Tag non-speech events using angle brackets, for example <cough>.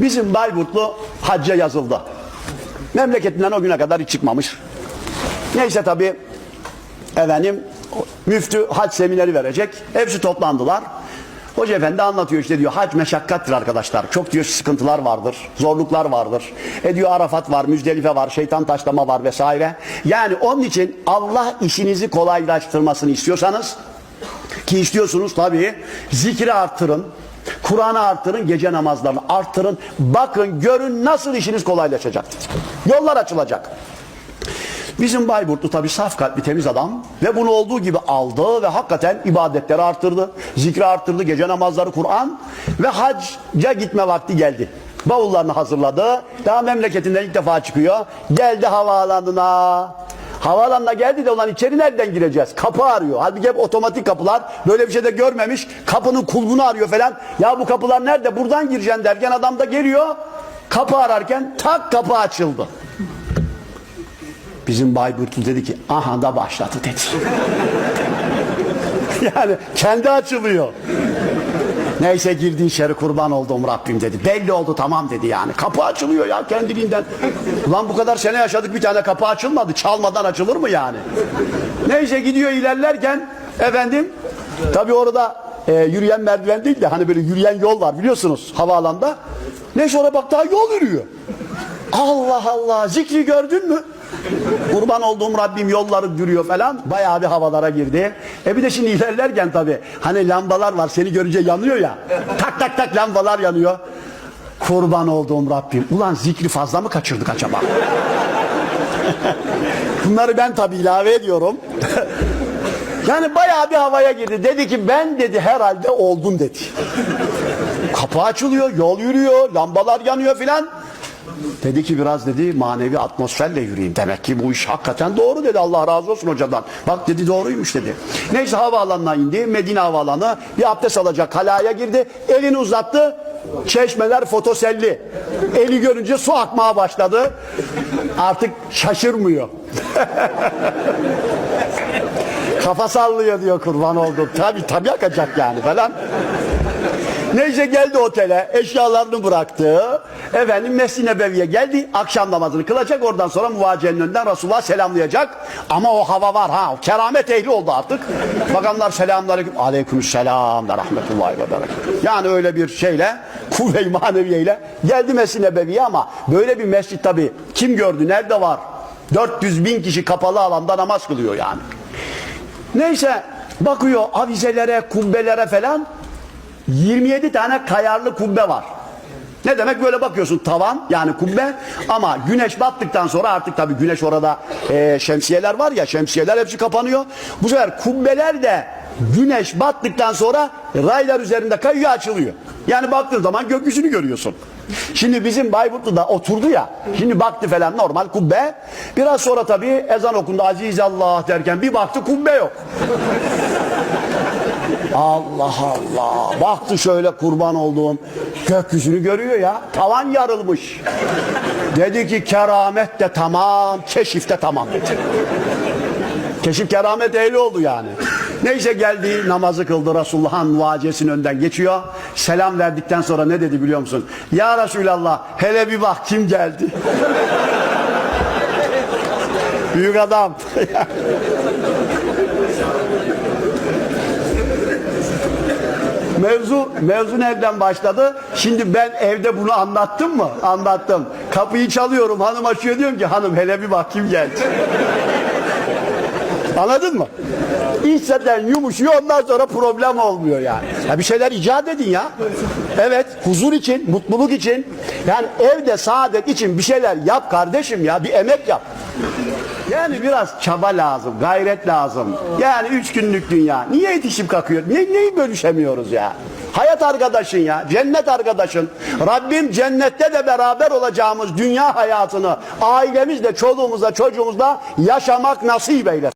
Bizim Bayburtlu hacca yazıldı. Memleketinden o güne kadar hiç çıkmamış. Neyse tabii efendim müftü hac semineri verecek. Hepsi toplandılar. Hoca efendi anlatıyor işte diyor hac meşakkattir arkadaşlar. Çok diyor sıkıntılar vardır, zorluklar vardır. E diyor Arafat var, Müzdelife var, şeytan taşlama var vesaire. Yani onun için Allah işinizi kolaylaştırmasını istiyorsanız ki istiyorsunuz tabii zikri arttırın. Kur'an'ı arttırın, gece namazlarını arttırın. Bakın, görün nasıl işiniz kolaylaşacaktır. Yollar açılacak. Bizim Bayburtlu tabii saf kalpli temiz adam ve bunu olduğu gibi aldı ve hakikaten ibadetleri arttırdı. Zikri arttırdı, gece namazları, Kur'an ve hacca gitme vakti geldi. Bavullarını hazırladı. Daha memleketinden ilk defa çıkıyor. Geldi havaalanına. Havaalanına geldi de ulan içeri nereden gireceğiz? Kapı arıyor. Halbuki hep otomatik kapılar. Böyle bir şey de görmemiş. Kapının kulbunu arıyor falan. Ya bu kapılar nerede? Buradan gireceksin derken adam da geliyor. Kapı ararken tak kapı açıldı. Bizim Bayburtlu dedi ki aha da başladı dedi. <laughs> yani kendi açılıyor. Neyse girdi içeri kurban oldum Rabbim dedi. Belli oldu tamam dedi yani. Kapı açılıyor ya kendiliğinden. Ulan bu kadar sene yaşadık bir tane kapı açılmadı. Çalmadan açılır mı yani? Neyse gidiyor ilerlerken efendim tabi orada e, yürüyen merdiven değil de hani böyle yürüyen yol var biliyorsunuz havaalanında. Neyse oraya bak daha yol yürüyor. Allah Allah zikri gördün mü? Kurban olduğum Rabbim yolları yürüyor falan. Bayağı bir havalara girdi. E bir de şimdi ilerlerken tabii hani lambalar var seni görünce yanıyor ya. Tak tak tak lambalar yanıyor. Kurban olduğum Rabbim. Ulan zikri fazla mı kaçırdık acaba? <laughs> Bunları ben tabii ilave ediyorum. <laughs> yani bayağı bir havaya girdi. Dedi ki ben dedi herhalde oldum dedi. Kapı açılıyor, yol yürüyor, lambalar yanıyor filan. Dedi ki biraz dedi manevi atmosferle yürüyeyim. Demek ki bu iş hakikaten doğru dedi. Allah razı olsun hocadan. Bak dedi doğruymuş dedi. Neyse havaalanına indi. Medine havaalanı. Bir abdest alacak kalaya girdi. Elini uzattı. Çeşmeler fotoselli. Eli görünce su akmaya başladı. Artık şaşırmıyor. <laughs> Kafa sallıyor diyor kurban oldum. Tabi tabi akacak yani falan. Neyse geldi otele, eşyalarını bıraktı. Efendim Mescid-i Nebevi'ye geldi. Akşam namazını kılacak. Oradan sonra muvacenin önünden Resulullah selamlayacak. Ama o hava var ha. Keramet ehli oldu artık. Bakanlar selamünaleyküm. Aleykümselam ve rahmetullahi ve berekatuhu. Yani öyle bir şeyle, kuvve-i maneviyeyle geldi Mescid-i Nebevi'ye ama böyle bir mescit tabi kim gördü, nerede var? 400 bin kişi kapalı alanda namaz kılıyor yani. Neyse bakıyor avizelere, kubbelere falan 27 tane kayarlı kubbe var. Ne demek böyle bakıyorsun tavan yani kubbe ama güneş battıktan sonra artık tabii güneş orada e, şemsiyeler var ya şemsiyeler hepsi kapanıyor. Bu sefer kubbeler de güneş battıktan sonra raylar üzerinde kayıyor açılıyor. Yani baktığın zaman gökyüzünü görüyorsun. Şimdi bizim Bayburtlu'da oturdu ya. Şimdi baktı falan normal kubbe. Biraz sonra tabii ezan okundu aziz Allah derken bir baktı kubbe yok. Allah Allah. Baktı şöyle kurban olduğum gökyüzünü görüyor ya. Tavan yarılmış. Dedi ki keramet de tamam, keşif de tamam dedi. Keşif keramet ehli oldu yani. Neyse geldi namazı kıldı Resulullah'ın muacesinin önden geçiyor. Selam verdikten sonra ne dedi biliyor musun? Ya Resulallah hele bir bak kim geldi. Büyük adam. Mevzu mevzu nereden başladı? Şimdi ben evde bunu anlattım mı? Anlattım. Kapıyı çalıyorum. Hanım açıyor diyorum ki hanım hele bir bak kim geldi. Anladın mı? İç yumuşuyor ondan sonra problem olmuyor yani. Ya bir şeyler icat edin ya. Evet huzur için, mutluluk için. Yani evde saadet için bir şeyler yap kardeşim ya. Bir emek yap. Yani biraz çaba lazım, gayret lazım. Yani üç günlük dünya. Niye yetişip kalkıyor? Ne, neyi bölüşemiyoruz ya? Hayat arkadaşın ya, cennet arkadaşın. Rabbim cennette de beraber olacağımız dünya hayatını ailemizle, çoluğumuzla, çocuğumuzla yaşamak nasip eylesin.